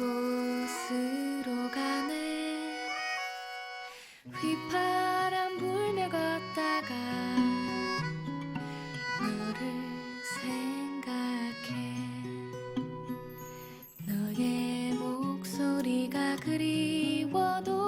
곳으로 가네. 휘파람 불며 걷다가 너를 생각해. 너의 목소리가 그리워도